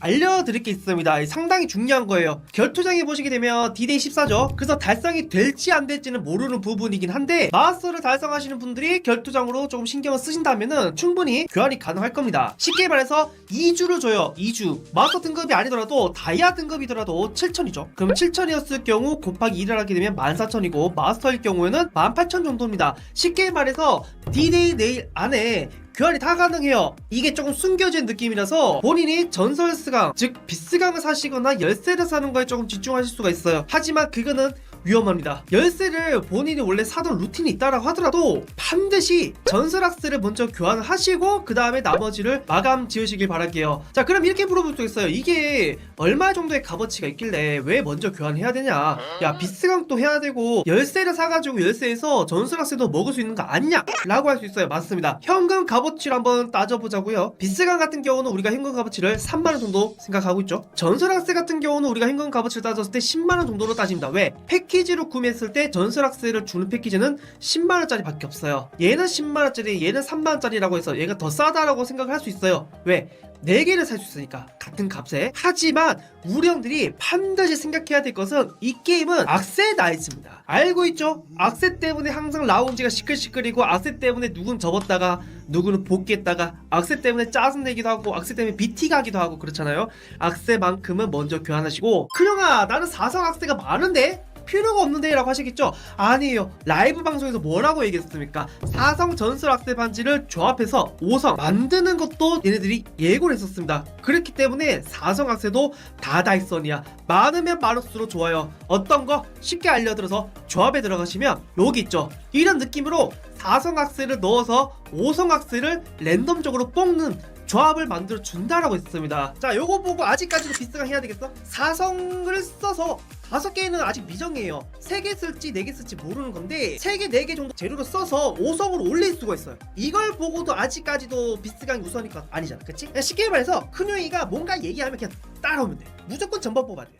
알려드릴 게 있습니다. 상당히 중요한 거예요. 결투장에 보시게 되면 D-Day 14죠. 그래서 달성이 될지 안 될지는 모르는 부분이긴 한데 마스터를 달성하시는 분들이 결투장으로 조금 신경을 쓰신다면은 충분히 교환이 가능할 겁니다. 쉽게 말해서 2주를 줘요. 2주. 마스터 등급이 아니더라도 다이아 등급이더라도 7천이죠. 그럼 7천이었을 경우 곱하기 1을 하게 되면 14,000이고 마스터일 경우에는 18,000 정도입니다. 쉽게 말해서 D-Day 내일 안에 교환이 다 가능해요. 이게 조금 숨겨진 느낌이라서 본인이 전설스강, 즉 비스강을 사시거나 열쇠를 사는 거에 조금 집중하실 수가 있어요. 하지만 그거는 위험합니다. 열쇠를 본인이 원래 사던 루틴이 있다라고 하더라도 반드시 전설학스를 먼저 교환을 하시고 그 다음에 나머지를 마감 지으시길 바랄게요. 자 그럼 이렇게 물어볼 수 있어요. 이게 얼마 정도의 값어치가 있길래 왜 먼저 교환해야 되냐? 야 비스강도 해야 되고 열쇠를 사가지고 열쇠에서 전설학스도 먹을 수 있는 거 아니냐? 라고 할 수 있어요. 맞습니다. 현금 값어치를 한번 따져보자고요. 비스강 같은 경우는 우리가 현금 값어치를 3만원 정도 생각하고 있죠. 전설학스 같은 경우는 우리가 현금 값어치를 따졌을 때 10만원 정도로 따집니다. 왜? 패키 지로 구매했을 때 전설학스를 주는 패키지는 10만원짜리 밖에 없어요. 얘는 10만원짜리, 얘는 3만원짜리라고 해서 얘가 더 싸다라고 생각을 할 수 있어요. 왜? 4개를 살 수 있으니까 같은 값에 하지만 우리 형들이 반드시 생각해야 될 것은 이 게임은 악세 나이즈입니다 알고 있죠? 악세 때문에 항상 라운지가 시끌시끌이고 악세 때문에 누군 접었다가 누구는 복귀했다가 악세 때문에 짜증내기도 하고 악세 때문에 BT 가기도 하고 그렇잖아요 악세만큼은 먼저 교환하시고 크령아 나는 사성 악세가 많은데? 필요가 없는데 라고 하시겠죠? 아니에요. 라이브 방송에서 뭐라고 얘기했습니까? 사성 악세 반지를 조합해서 5성 만드는 것도 얘네들이 예고를 했었습니다. 그렇기 때문에 사성 악세도 다다익선이야. 많으면 많을수록 좋아요. 어떤 거 쉽게 알려들어서 조합에 들어가시면 여기 있죠. 이런 느낌으로 사성 악세를 넣어서 5성 악세를 랜덤적으로 뽑는 조합을 만들어 준다라고 했습니다. 자, 요거 보고 아직까지도 비스가 해야 되겠어? 사성을 써서 다섯 개는 아직 미정이에요. 세 개 쓸지 네 개 쓸지 모르는 건데 세 개 네 개 정도 재료를 써서 5성으로 올릴 수가 있어요. 이걸 보고도 아직까지도 비스강이 것 아니잖아, 그치? 쉽게 말해서 큰요이가 뭔가 얘기하면 그냥 따라오면 돼. 무조건 전번 뽑아야 돼요.